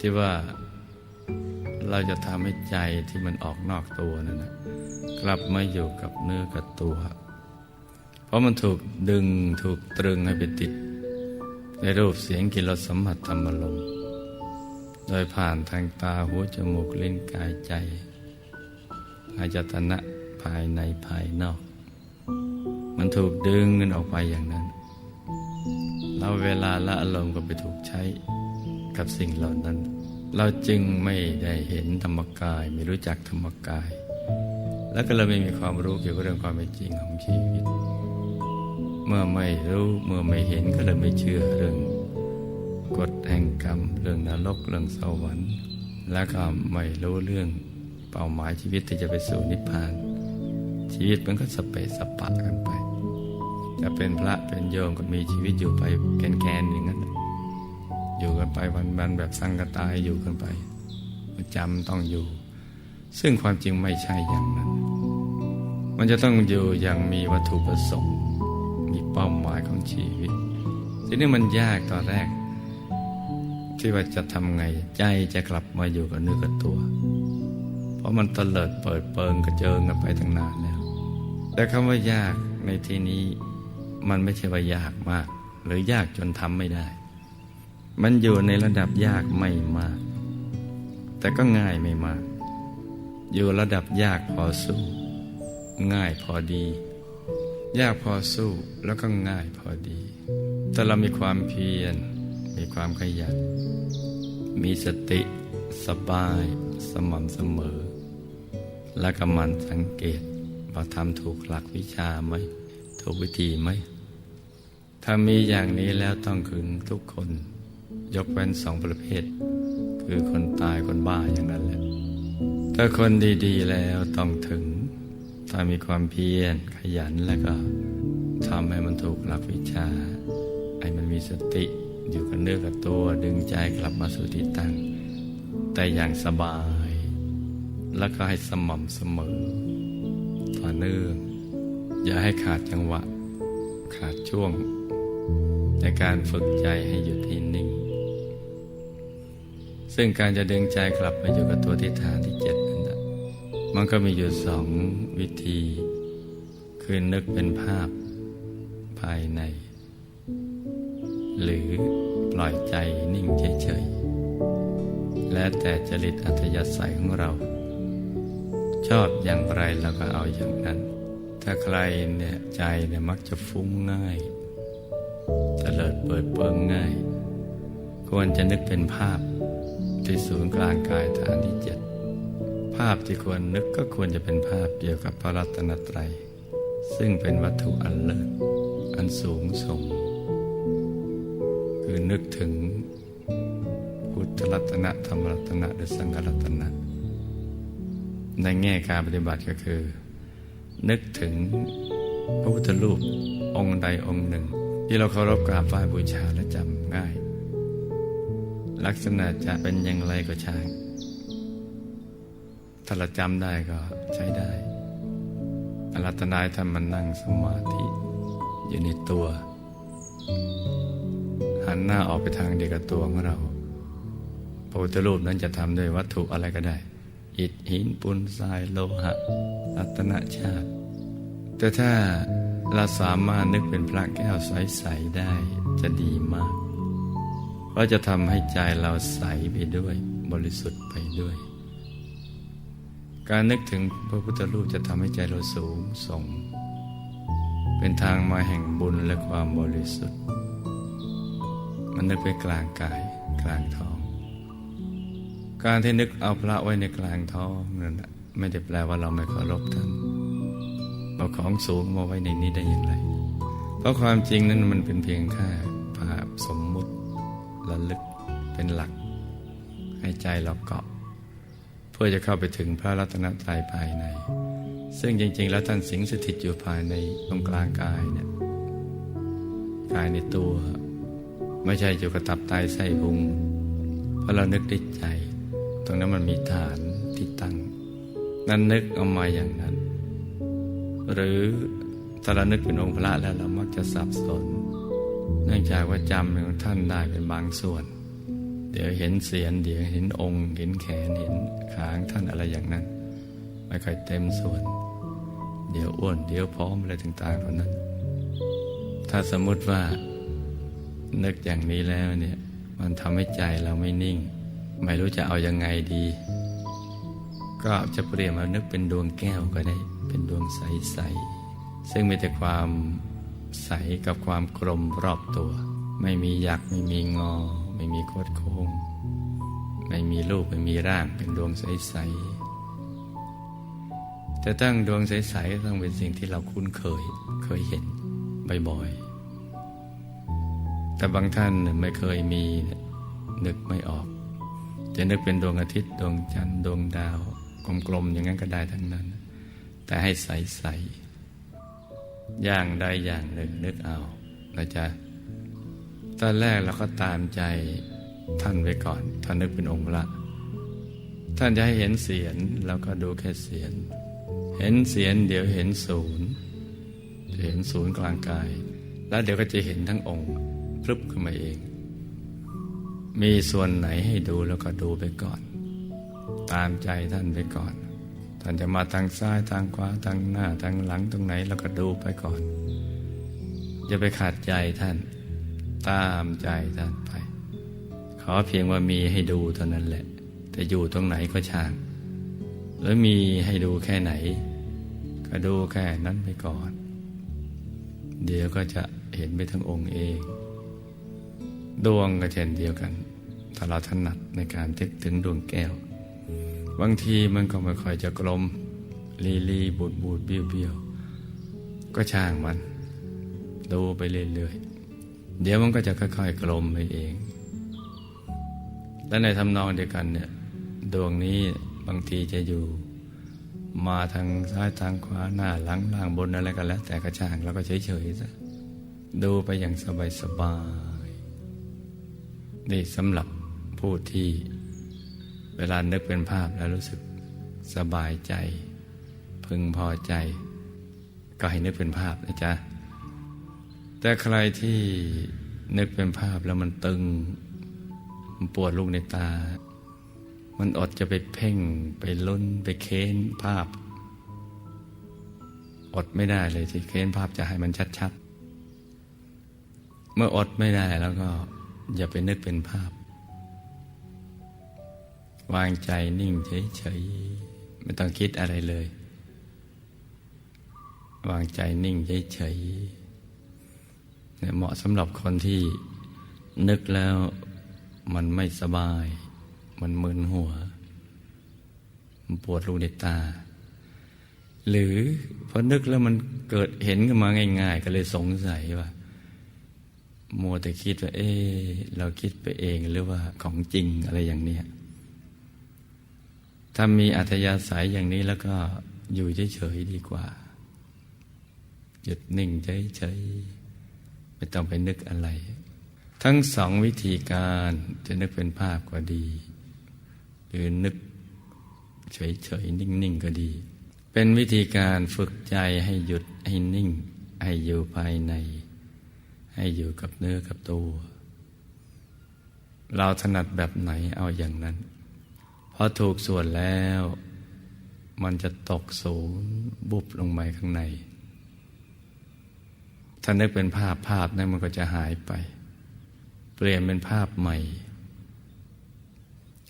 ที่ว่าเราจะทำให้ใจที่มันออกนอกตัวนั่นนะกลับมาอยู่กับเนื้อกับตัว เพราะมันถูกดึงถูกตรึงให้ไปติด ในรูปเสียงกลิ่นรสสัมผัสธรรมลมโดยผ่านทางตาหูจมูกลิ้นกายใจอายตนะภายในภายนอก มันถูกดึงเงินออกไปอย่างนั้นเราเวลาละอารมณ์ก็ไปถูกใช้กับสิ่งเหล่านั้น เราจึงไม่ได้เห็นธรรมกาย ไม่รู้จักธรรมกาย แล้วก็เลยไม่มีความรู้เกี่ยวกับเรื่องความเป็นจริงของชีวิต เมื่อไม่รู้เมื่อไม่เห็นก็เลยไม่เชื่อเรื่องกฎแห่งกรรม เรื่องนรกเรื่องสวรรค์ และก็ไม่รู้เรื่องเป้าหมายชีวิตที่จะไปสู่นิพพาน ชีวิตมันก็สเปสปะกันไป จะเป็นพระเป็นโยมก็มีชีวิตอยู่ไปแกนๆอย่างนั้น อยู่กันไปวันๆแบบสังกตายอยู่กันไปประจำต้องอยู่ ซึ่งความจริงไม่ใช่อย่างนั้น มันจะต้องอยู่อย่างมีวัตถุประสงค์ มีเป้าหมายของชีวิต ทีนี้มันยากตอนแรก ที่ว่าจะทำไงใจจะกลับมาอยู่กับเนื้อกับตัว เพราะมันตะเลิดเปิดเปิงกระเจิงกันไปตั้งนานแล้ว แต่คำว่ายากในที่นี้มันไม่ใช่ว่ายากมาก หรือยากจนทำไม่ได้ มันอยู่ในระดับยากไม่มาก แต่ก็ง่ายไม่มาก อยู่ระดับยากพอสู้ ง่ายพอดี ยากพอสู้แล้วก็ง่ายพอดีถ้าเรามีความเพียร มีความขยัน มีสติ สบาย สม่ำเสมอ และก็มันสังเกตว่าทำถูกหลักวิชาไหม ถูกวิธีไหม ถ้ามีอย่างนี้แล้วต้องถึงทุกคน ยกเว้นสองประเภท คือคนตายคนบ้าอย่างนั้นแหละถ้าคนดีๆแล้วต้องถึง ถ้ามีความเพียรขยันแล้วก็ทำให้มันถูกหลักวิชาให้มันมีสติอยู่กับเนื้อกับตัวดึงใจกลับมาสู่ที่ตั้ง แต่อย่างสบาย แล้วก็ให้สม่ำเสมอ ต่อเนื่อง อย่าให้ขาดจังหวะ ขาดช่วง ในการฝึกใจให้หยุดให้นิ่ง ซึ่งการจะดึงใจกลับมาอยู่กับตัวที่ฐานที่เจ็ดนั้นะมันก็มีอยู่สองวิธี คือนึกเป็นภาพภายใน หรือปล่อยใจนิ่งเฉยๆ และแต่จริตอัธยาศัยของเรา ชอบอย่างไรเราก็เอาอย่างนั้น ถ้าใครเนี่ยใจเนี่ยมักจะฟุ้งง่ายเตลิดเปิดเปิงง่าย ควรจะนึกเป็นภาพ ที่ศูนย์กลางกายฐานที่เจ็ดภาพที่ควรนึกก็ควรจะเป็นภาพเกี่ยวกับพระรัตนตรัย ซึ่งเป็นวัตถุอันเลิศอันสูงส่ง คือนึกถึงพุทธรัตนะธรรมรัตนะหรือสังฆรัตนะ ในแง่การปฏิบัติก็คือ นึกถึงพระพุทธรูปองค์ใดองค์หนึ่ง ที่เราเคารพกราบไหว้บูชาและจำง่าย ลักษณะจะเป็นอย่างไรก็ช่าง ถ้าเราจำได้ก็ใช้ได้อารัตนายท่านมันนั่งสมาธิอยู่ในตัว หันหน้าออกไปทางเดียวกับตัวของเราพระพุทธรูปนั้นจะทำด้วยวัตถุอะไรก็ได้ อิฐหินปูนทรายโลหะรัตนชาติ แต่ถ้าเราสามารถนึกเป็นพระแก้วใส ๆ ได้จะดีมาก เพราะจะทำให้ใจเราใสไปด้วย บริสุทธิ์ไปด้วย การนึกถึงพระพุทธรูปจะทำให้ใจเราสูงส่ง เป็นทางมาแห่งบุญและความบริสุทธิ์ มันนึกไปกลางกายกลางท้อง การที่นึกเอาพระไว้ในกลางท้องนั่นน่ะไม่ได้แปลว่าเราไม่เคารพท่านเอาของสูงมาไว้ในนี้ได้อย่างไร เพราะความจริงนั้นมันเป็นเพียงแค่า ระลึกเป็นหลัก ให้ใจเราเกาะ เพื่อจะเข้าไปถึงพระรัตนตรัยภายใน ซึ่งจริง ๆ แล้วท่านสิงสถิตอยู่ภายในตรงกลางกายเนี่ยกายในตัว ไม่ใช่อยู่กับตับไตไส้พุงเพราะเรานึกได้ใจ ตรงนั้นมันมีฐานที่ตั้ง นั้นนึกเอามาอย่างนั้น หรือถ้าเรานึกเป็นองค์พระแล้วเรามักจะสับสน นื่องจากว่าจำของท่านได้เป็นบางส่วน เดี๋ยวเห็นเสียนเดี๋ยวเห็นองค์เห็นแขนเห็นขางท่านอะไรอย่างนั้น ไม่ค่อยเต็มส่วน เดี๋ยวอ้วนเดี๋ยวพร้อมอะไรต่างๆเหล่านั้น ถ้าสมมุติว่านึกอย่างนี้แล้วเนี่ยมันทำให้ใจเราไม่นิ่ง ไม่รู้จะเอายังไงดี ก็จะเปลี่ยนมานึกเป็นดวงแก้วก็ได้ เป็นดวงใสๆซึ่งมีแต่ความ ใสกับความกลมรอบตัว ไม่มีหยักไม่มีงอ ไม่มีโคดโค้งไม่มีรูปไม่มีร่างเป็นดวงใสๆแต่ตั้งดวงใสๆต้องเป็นสิ่งที่เราคุ้นเคยเคยเห็นบ่อยๆแต่บางท่านไม่เคยมีนึกไม่ออก จะนึกเป็นดวงอาทิตย์ดวงจันทร์ดวงดาวกลมๆอย่างนั้นก็ได้ทั้งนั้น แต่ให้ใสๆ อย่างใดอย่างหนึ่งนึกเอานะจ๊ะตอนแรกเราก็ตามใจท่านไว้ก่อนท่านนึกเป็นองค์ละท่านจะให้เห็นเสียงเราก็ดูแค่เสียงเห็นเสียงเดี๋ยวเห็นศูนย์จะเห็นศูนย์กลางกาย แล้วเดี๋ยวก็จะเห็นทั้งองค์พลึบขึ้นมาเอง มีส่วนไหนให้ดูแล้วก็ดูไปก่อน ตามใจท่านไปก่อน ท่านจะมาทางซ้ายทางขวาทางหน้าทางหลังตรงไหนเราก็ดูไปก่อน อย่าไปขาดใจท่าน ตามใจท่านไป ขอเพียงว่ามีให้ดูเท่านั้นแหละ แต่อยู่ตรงไหนก็ช่างหรือมีให้ดูแค่ไหน ก็ดูแค่นั้นไปก่อน เดี๋ยวก็จะเห็นไปทั้งองค์เอง ดวงก็เช่นเดียวกันถ้าเราถนัดในการทึกถึงดวงแก้ว บางทีมันก็ไม่ค่อยจะกลม ลีลีบูดบูดเบี้ยวเบี้ยวก็ช่างมัน ดูไปเรื่อยๆเดี๋ยวมันก็จะค่อยๆกลมไปเอง และในทำนองเดียวกันเนี่ยดวงนี้บางทีจะอยู่ มาทางซ้ายทางขวาหน้าหลังล่างบนอะไรก็แล้ว แต่กระช่างเราก็เฉยๆซะดูไปอย่างสบายๆนี่สำหรับผู้ที่ เวลานึกเป็นภาพแล้วรู้สึกสบายใจ พึงพอใจ ก็ให้นึกเป็นภาพนะจ๊ะ แต่ใครที่นึกเป็นภาพแล้วมันตึง มันปวดลูกในตา มันอดจะไปเพ่งไปลุ้นไปเค้นภาพ อดไม่ได้เลยที่เค้นภาพจะให้มันชัดๆ เมื่ออดไม่ได้แล้วก็อย่าไปนึกเป็นภาพ วางใจนิ่งเฉยๆไม่ต้องคิดอะไรเลย วางใจนิ่งเฉยๆเนี่ยเหมาะสำหรับคนที่นึกแล้วมันไม่สบาย มันมึนหัว มันปวดลูในตา หรือพอนึกแล้วมันเกิดเห็นขึ้นมาง่าย ๆ ก็เลยสงสัยว่ามัวแต่คิดว่า เอ๊เราคิดไปเองหรือว่าของจริงอะไรอย่างเนี้ย ถ้ามีอัธยาศัยอย่างนี้แล้วก็อยู่เฉยๆดีกว่า หยุดนิ่งเฉยๆไม่ต้องไปนึกอะไร ทั้งสองวิธีการจะนึกเป็นภาพก็ดี หรือนึกเฉยๆนิ่งๆก็ดี เป็นวิธีการฝึกใจให้หยุดให้นิ่ง ให้อยู่ภายใน ให้อยู่กับเนื้อกับตัว เราถนัดแบบไหนเอาอย่างนั้น อถูกส่วนแล้ว มันจะตกศูนย์บุบลงไปข้างใน ถ้านึกเป็นภาพภาพนั้นมันก็จะหายไป เปลี่ยนเป็นภาพใหม่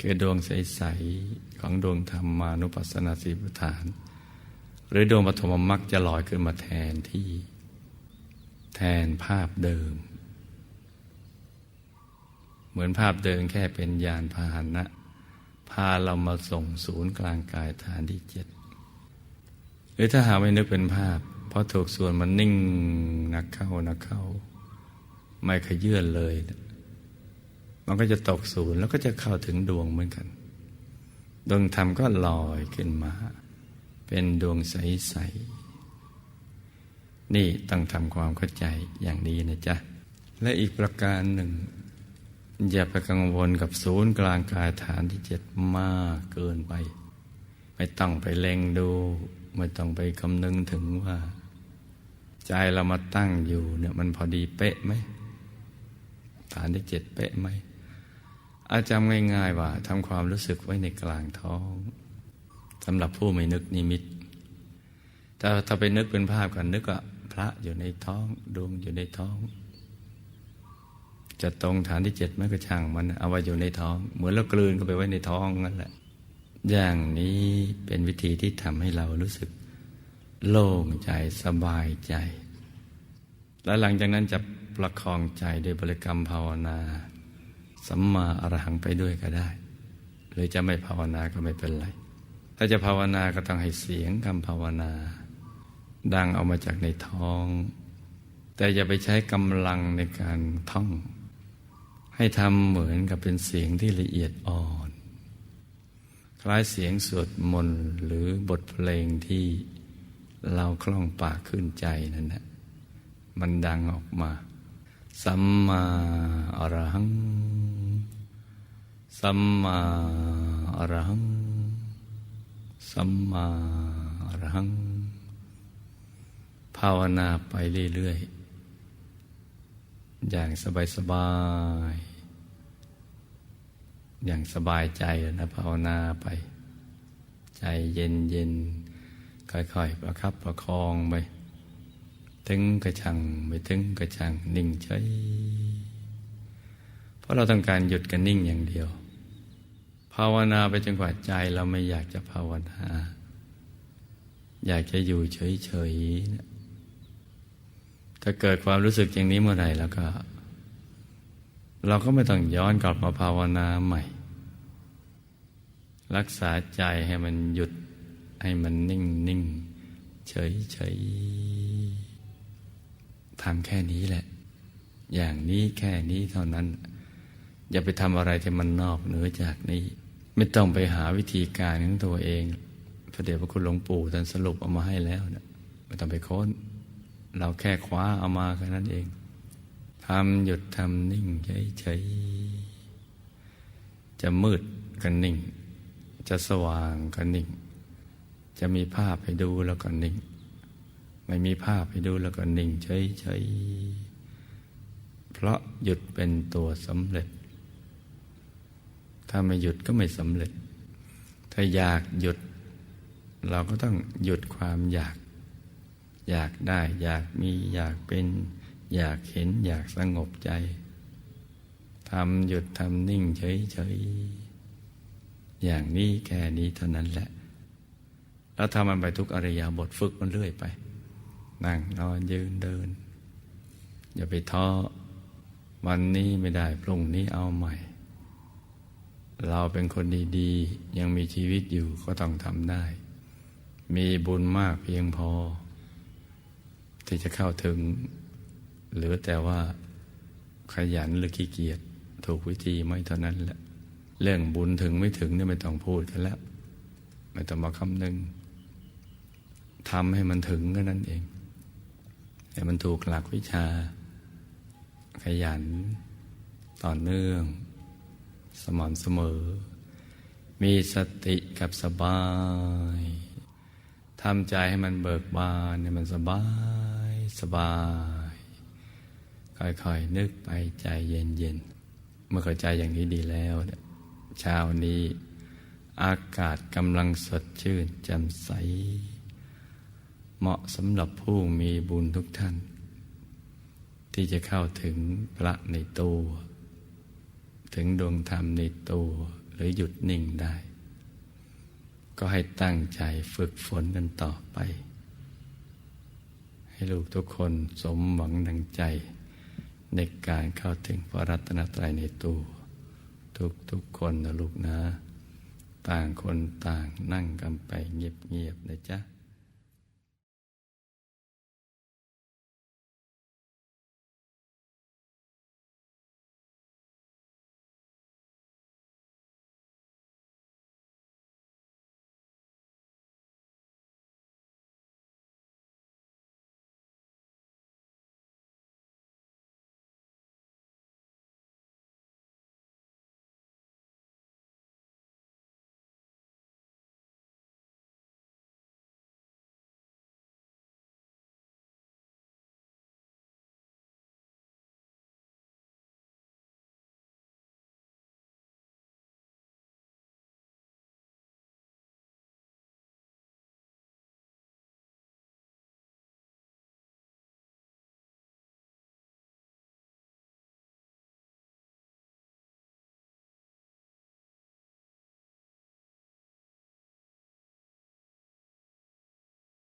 คือดวงใส ๆ ของดวงธรรมานุปัสสนาสีปฐาน หรือดวงปฐมมรรคจะลอยขึ้นมาแทนที่ แทนภาพเดิม เหมือนภาพเดิมแค่เป็นยานพาหนะ พาเรามาส่งศูนย์กลางกายฐานที่เจ็ดหรือถ้าหาไม่นึกเป็นภาพ เพราะถูกส่วนมันนิ่งนักเข้านักเข้า ไม่ขยื่นเลย มันก็จะตกศูนย์แล้วก็จะเข้าถึงดวงเหมือนกัน ดวงธรรมก็ลอยขึ้นมา เป็นดวงใสๆนี่ต้องทำความเข้าใจอย่างนี้นะจ๊ะ และอีกประการหนึ่ง อย่าไปกังวลกับศูนย์กลางกายฐานที่เจ็ดมากเกินไป ไม่ต้องไปเล็งดู ไม่ต้องไปคำนึงถึงว่า ใจเรามาตั้งอยู่เนี่ยมันพอดีเป๊ะไหมฐานที่เจ็ดเป๊ะไหมอาจำง่ายๆว่าทำความรู้สึกไว้ในกลางท้องสำหรับผู้ไม่นึกนิมิตแต่ถ้าไปนึกเป็นภาพกันนึกว่าพระอยู่ในท้องดวงอยู่ในท้อง จะตรงฐานที่เจ็ดไม่ก็ช่างมันเอาไว้อยู่ในท้อง เหมือนเรากลืนเข้าไปไว้ในท้องนั่นแหละ อย่างนี้เป็นวิธีที่ทำให้เรารู้สึก โล่งใจสบายใจ แล้วหลังจากนั้นจะประคองใจโดยบริกรรมภาวนาสัมมาอรหังไปด้วยก็ได้ หรือจะไม่ภาวนาก็ไม่เป็นไร ถ้าจะภาวนาก็ต้องให้เสียงคำภาวนา ดังออกมาจากในท้อง แต่อย่าไปใช้กำลังในการท่อง ให้ทำเหมือนกับเป็นเสียงที่ละเอียดอ่อน คล้ายเสียงสวดมนต์หรือบทเพลงที่เราคล่องปากขึ้นใจนั่นแหละมันดังออกมา สัมมาอรหัง สัมมาอรหัง สัมมาอรหัง ภาวนาไปเรื่อยๆ อย่างสบาย ๆ อย่างสบายใจนะภาวนาไป ใจเย็นๆค่อยๆ ประคับประคองไป ถึงกระชังไม่ถึงกระชังนิ่งเฉยเพราะเราต้องการหยุดกันนิ่งอย่างเดียว ภาวนาไปจนกว่าใจเราไม่อยากจะภาวนา อยากจะอยู่เฉยๆนะถ้าเกิดความรู้สึกอย่างนี้เมื่อไหร่แล้วก็ เราก็ไม่ต้องย้อนกลับมาภาวนาใหม่ รักษาใจให้มันหยุดให้มันนิ่งนิ่งเฉยเฉยทำแค่นี้แหละ อย่างนี้แค่นี้เท่านั้น อย่าไปทำอะไรที่มันนอกเหนือจากนี้ ไม่ต้องไปหาวิธีการของตัวเอง พระเดชพระคุณหลวงปู่ท่านสรุปเอามาให้แล้วนะไม่ต้องไปค้น เราแค่คว้าเอามาแค่นั้นเอง ทำหยุดทำนิ่งเฉยๆจะมืดก็นิ่ง จะสว่างก็นิ่ง จะมีภาพให้ดูแล้วก็นิ่ง ไม่มีภาพให้ดูแล้วก็นิ่งเฉยๆเพราะหยุดเป็นตัวสำเร็จ ถ้าไม่หยุดก็ไม่สำเร็จ ถ้าอยากหยุด เราก็ต้องหยุดความอยาก อยากได้ อยากมีอยากเป็น อยากเห็นอยากสงบใจทำหยุดทำนิ่งเฉยๆอย่างนี้แค่นี้เท่านั้นแหละ แล้วทำมันไปทุกอริยาบทฝึกมันเรื่อยไป นั่งนอนยืนเดิน อย่าไปท้อวันนี้ไม่ได้พรุ่งนี้เอาใหม่ เราเป็นคนดีๆ ยังมีชีวิตอยู่ก็ต้องทำได้ มีบุญมากเพียงพอ ที่จะเข้าถึง หรือแต่ว่าขยันหรือขี้เกียจถูกวิธีไม่เท่านั้นแหละเรื่องบุญถึงไม่ถึงนี่ไม่ต้องพูดกันแล้ว ไม่ต้องมาคำนึงทำให้มันถึงก็นั่นเองให้มันถูกหลักวิชา ขยัน ต่อเนื่อง สม่ำเสมอ มีสติกับสบายทำใจให้มันเบิกบานให้มันสบาย สบาย ค่อยๆนึกไปใจเย็นๆเมื่อเข้าใจอย่างนี้ดีแล้วเนี่ยเช้านี้อากาศกำลังสดชื่นแจ่มใส เหมาะสำหรับผู้มีบุญทุกท่าน ที่จะเข้าถึงพระในตัว ถึงดวงธรรมในตัวหรือหยุดนิ่งได้ ก็ให้ตั้งใจฝึกฝนกันต่อไป ให้ลูกทุกคนสมหวังดังใจ ในการเข้าถึงพระรัตนตรัยในตัวทุกทุกคนนะลูกนะ ต่างคนต่างนั่งกันไปเงียบๆนะจ๊ะ